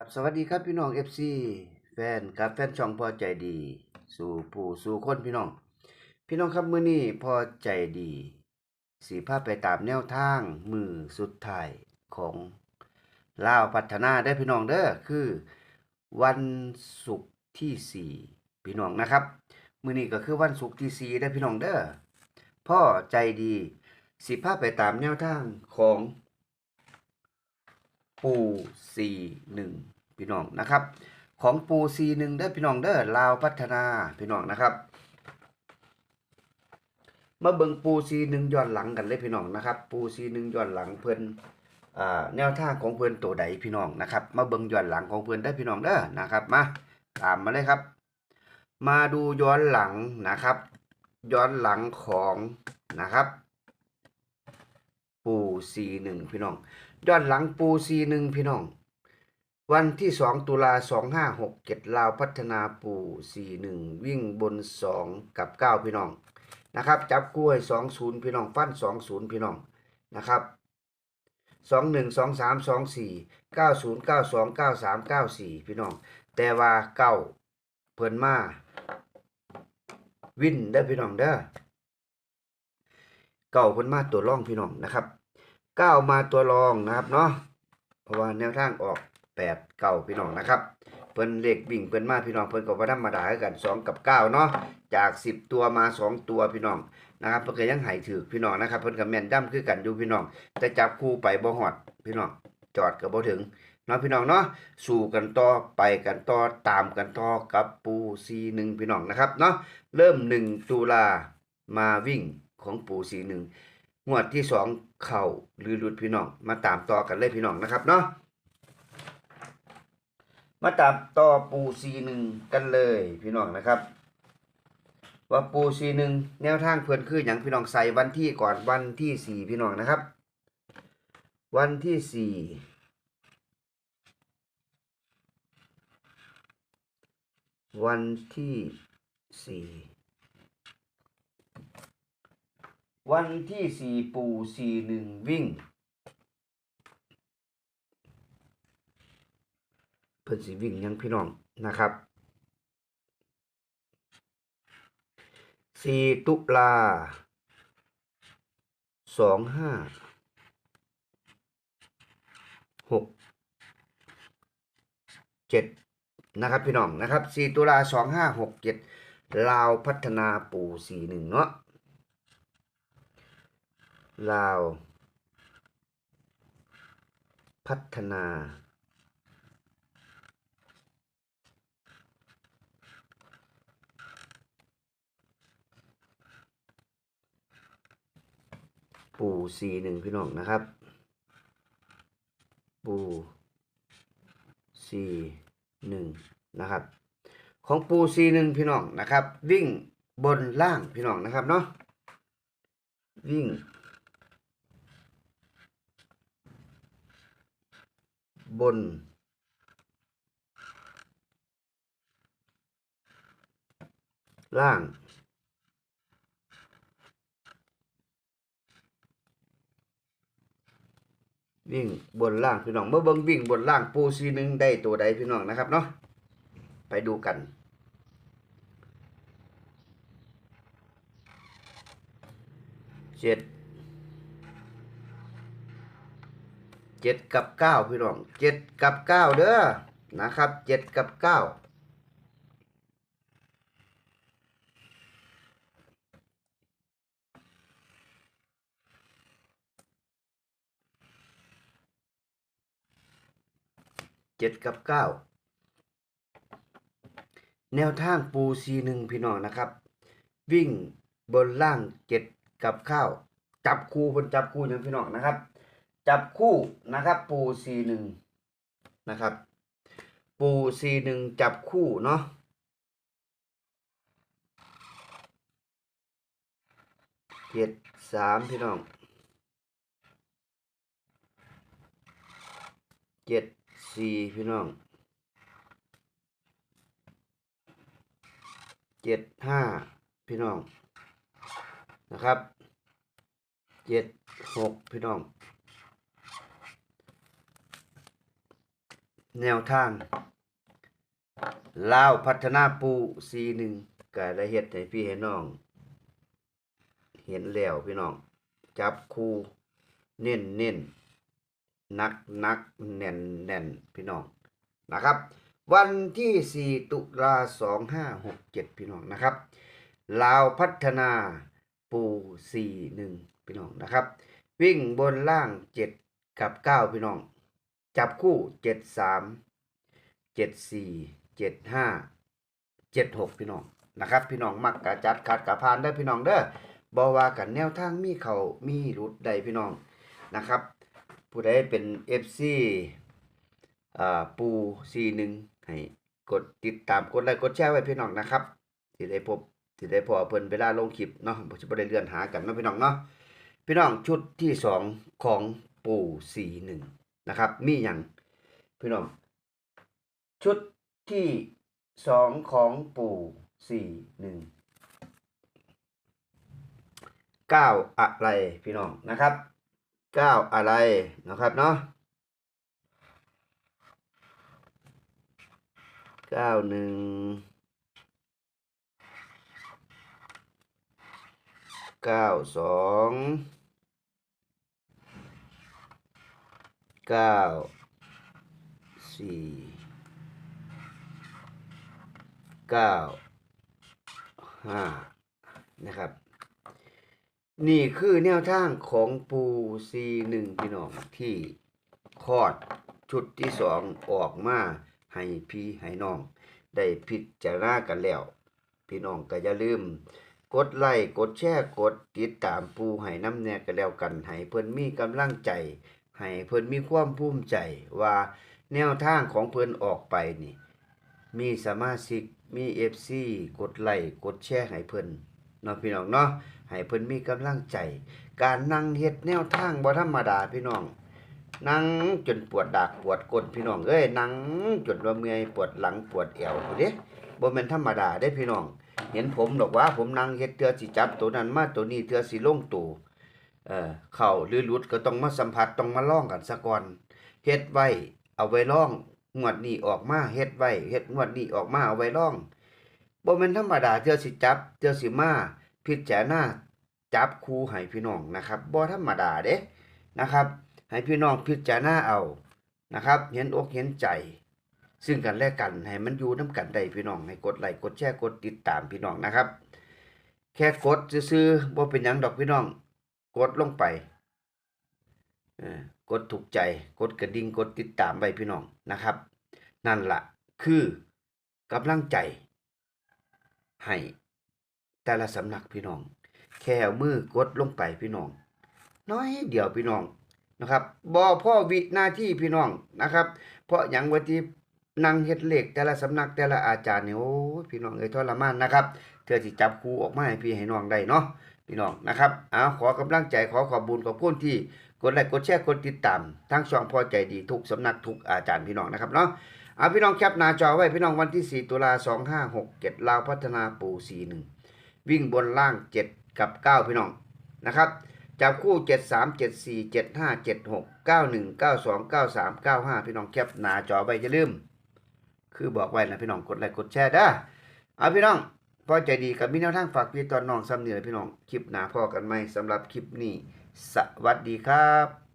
ครับสวัสดีครับพี่น้อง FC แฟนครับแฟนช่องพอใจดี สู่ผู้สู่คนพี่น้อง พี่น้องครับมื้อนี้พอใจดีสีภาพไปตามแนวทางมือสุดท้ายของลาวพัฒนาได้พี่น้องเด้อคือ วันศุกร์ที่ 4 พี่น้องนะครับมื้อนี้ก็คือวันศุกร์ที่4ได้พี่น้องเด้อพ่อใจดีสิภาพไปตามแนวทางของ ปูสี่หนึ่งพี่น้องนะครับ ของปูสี่หนึ่งเด้อพี่น้องเด้อลาวพัฒนาพี่น้องนะครับมาเบิ่งปูซีหนึ่งย้อนหลังกันเลยพี่น้องนะครับ ปูซีหนึ่งย้อนหลังเพิ่นอ่าแนวทางของเพิ่อนตัวใดพี่น้องนะครับ มาเบิ่งย้อนหลังของเพิ่อนได้พี่น้องเด้อนะครับมาตามมาเลยครับ มาดูย้อนหลังนะครับ ย้อนหลังของนะครับ ปูซีหนึ่งพี่น้อง ย้อนหลังปูซีหนึ่งพี่น้อง วันที่สองตุลาสองห้าหกเจ็ดลาวพัฒนาปูซีหนึ่งวิ่งบนสองกับเก้าพี่น้องนะครับจับกล้วยสองศูนย์พี่น้องฟันสองศูนย์พี่น้องนะครับสองหนึ่งสองสามสองสี่เก้าศูนย์เก้าสองเก้าสามเก้าสี่พี่น้อง แต่ว่าเก้าเพิ่นมาวินเด้พี่น้องเด้อเก้าเพิ่นมาตัวร่องพี่น้องนะครับ เก้ามาตัวรองนะครับเนาะเพราะว่าแนวทางออกแปดเก้าพี่น้องนะครับเพิ่นเลขบิ่งเพิ่นมาพี่น้องเพิ่นก็บ่ธรรมดาคือกันสองกับเก้าเนาะจากสิบตัวมาสองตัวพี่น้องนะครับเพิ่นก็ยังให้ถือพี่น้องนะครับเพิ่นก็แม่นดํคือกันอยู่พี่น้องแต่จับคู่ไปบ่ฮอดพี่น้องจอดก็บ่ถึงเนาะพี่น้องเนาะสู้กันต่อไปกันต่อตามกันต่อกับปูซีหนึ่งพี่น้องนะครับเนาะเริ่มหนึ่งตุลามาวิ่งของปูซีหนึ่ง งวดที่สองเข่าหรือหลุดพี่น้อง มาตามต่อกันเลยพี่น้องนะครับเนาะมาตามต่อปูซีหนึ่งกันเลยพี่น้องนะครับ ว่าปูซีหนึ่งแนวทางเพื่อนคืออย่างพี่น้องใส่วันที่ก่อนวันที่สี่พี่น้องนะครับ วันที่สี่วันที่สี่ วันที่สี่ปูสี่หนึ่งวิ่ง เพิ่นสิวิ่งยังพี่น้องนะครับสี่ตุลาสองห้าหกเจ็ดนะครับพี่น้องนะครับสี่ตุลาสองห้าหกเจ็ดลาวพัฒนาปูสี่หนึ่งเนาะ ลาว พัฒนา ปูสี่หนึ่งพี่น้องนะครับ ปูสี่หนึ่งนะครับ ของปูสี่หนึ่งพี่น้องนะครับ วิ่งบนล่างพี่น้องนะครับเนาะวิ่ง บน ล่าง วิ่งบนล่างพี่น้องเมื่อเบิ่งวิ่งบนล่างปูซีหนึ่งได้ตัวใดพี่น้องนะครับเนาะไปดูกันเจ็ด เจ็ดกับเก้าพี่น้องเจ็ดกับเก้าเด้อนะครับเจ็ดกับเก้าเจ็ดกับเก้าแนวทางปูซีหนึ่งพี่น้องนะครับ วิ่งบนล่างเจ็ดกับเก้าจับคู่บนจับคู่อย่างพี่น้องนะครับ จับคู่นะครับปูซีหนึ่งนะครับ ปูซีหนึ่งจับคู่เนาะเจ็ดสามพี่น้องเจ็ดสี่พี่น้องเจ็ดห้าพี่น้องนะครับเจ็ดหกพี่น้อง แนวทางลาวพัฒนาปูซีหนึ่งก็ได้เฮ็ดให้พี่ให้น้อง เห็นแล้วพี่น้อง จับคู่เน้นเน้นนักนักแน่นแน่นพี่น้องนะครับ วันที่ 4 ตุลา2567 พี่น้องนะครับลาวพัฒนาปู41 พี่น้องนะครับ วิ่งบนล่าง 7 กับ 9 พี่น้อง จับคู่73 74 75 76พี่น้องนะครับ พี่น้องมักกะจัดขัดกะพานได้พี่น้องเด้อบ่ว่ากันแนวทางมีเขามีรุดใดพี่น้องนะครับ ผู้ใดเป็น FC อ่าปู41ให้กดติดตามกดไลค์กดแชร์ไว้พี่น้องนะครับสิได้พบสิได้พอเพิ่นเวลาลงคลิปเนาะบ่สิบ่ได้เลื่อนหากันเนาะพี่น้องเนาะพี่น้องชุดที่สองของปู่41น นะครับ มีหยังพี่น้องชุดที่สองของปู่สี่หนึ่งเก้าอะไรพี่น้องนะครับเก้าอะไรนะครับเนาะเก้าหนึ่งเก้าสอง เก้าสี่เก้าห้านะครับ นี่คือแนวทางของปูซีหนึ่งพี่น้องที่คลอดชุดที่สองออกมาให้พี่ให้น้อง ได้พิจารณากันแล้ว พี่น้องก็อย่าลืม กดไลค์กดแชร์กดติดตามปูให้น้ำแน่กันแล้วกันให้เพิ่นมีกำลังใจ ให้เพิ่นมีความภูมิใจว่าแนวทางของเพิ่นออกไปนี่ มีสมาชิกมี FC กดไลค์กดแชร์ให้เพิ่นเนาะพี่น้องเนาะให้เพิ่นมีกำลังใจ การนั่งเฮ็ดแนวทางบ่ธรรมดาพี่น้องนั่งจนปวดดากปวดก้นพี่น้องเอ้ยนั่งจนว่าเมื่อยปวดหลังปวดเอวพู้นเด้บ่แม่นธรรมดาเด้พี่น้อง เห็นผมดอกว่าผมนั่งเฮ็ดเทือสิจับตัวนั้นมาตัวนี้เทือสิลงตัว เอ่อเข้าหรือหลุดก็ต้องมาสัมผัสต้องมาล่องกันซะก่อนเฮ็ดไว้ เอาไว้ลองงวดนี้ออกมาเฮ็ดไว้เฮ็ดงวดนี้ออกมาเอาไว้ลองบ่แม่นธรรมดาเทื่อสิจับเทื่อสิมาพิจารณาจับคู่ให้พี่น้องนะครับบ่ธรรมดาเด้นะครับ ให้พี่น้องพิจารณาเอานะครับ เห็นอกเห็นใจ ซึ่งกันและกันให้มันอยู่นํกันได้พี่น้องให้กดไลค์กดแชร์กดติดตามพี่น้องนะครับ แค่กดซื่อๆบ่เป็นหยังดอกพี่น้อง กดลงไปกดถูกใจกดกระดิ่งกดติดตามไว้พี่น้องนะครับ นั่นละคือกำลังใจ ให้ แต่ละสำนักพี่น้อง แค่มือกดลงไปพี่น้อง น้อยเดียวพี่น้องนะครับบ่พ่อวิหน้าที่พี่น้องนะครับ เพราะอย่างว่าที่นั่งเฮ็ดเหลขแต่ละสำนักแต่ละอาจารย์เนี่ยโอ้พี่น้องเอ้ยทรมานนะครับเธอสิจับครูออกมาให้พี่ให้น้องได้เนาะ พี่น้องนะครับเอาขอกำลังใจขอขอบบุญขอบคุณที่กดไลค์กดแชร์กดติดตามทั้งช่องพอใจดีทุกสำนักทุกอาจารย์พี่น้องนะครับเนาะเอาพี่น้องแคปหน้าจอไว้พี่น้องวันที่ 4 ตุลา2567ลาวพัฒนาปู่41 วิ่งบนล่าง 7 กับ 9 พี่น้องนะครับจับคู่ 7 3 7 4 7 5 7 6 9 1 9 2 9 3 9 5 พี่น้องแคปหน้าจอไว้อย่าลืม คือบอกไว้นะพี่น้องกดไลค์กดแชร์ด้เอาพี่น้อง พอใจดีกับมีแนวทางฝากพี่ตอนน้องซ้ำเหนือพี่น้อง คลิปหนาพอกันไหมสำหรับคลิปนี้ สวัสดีครับ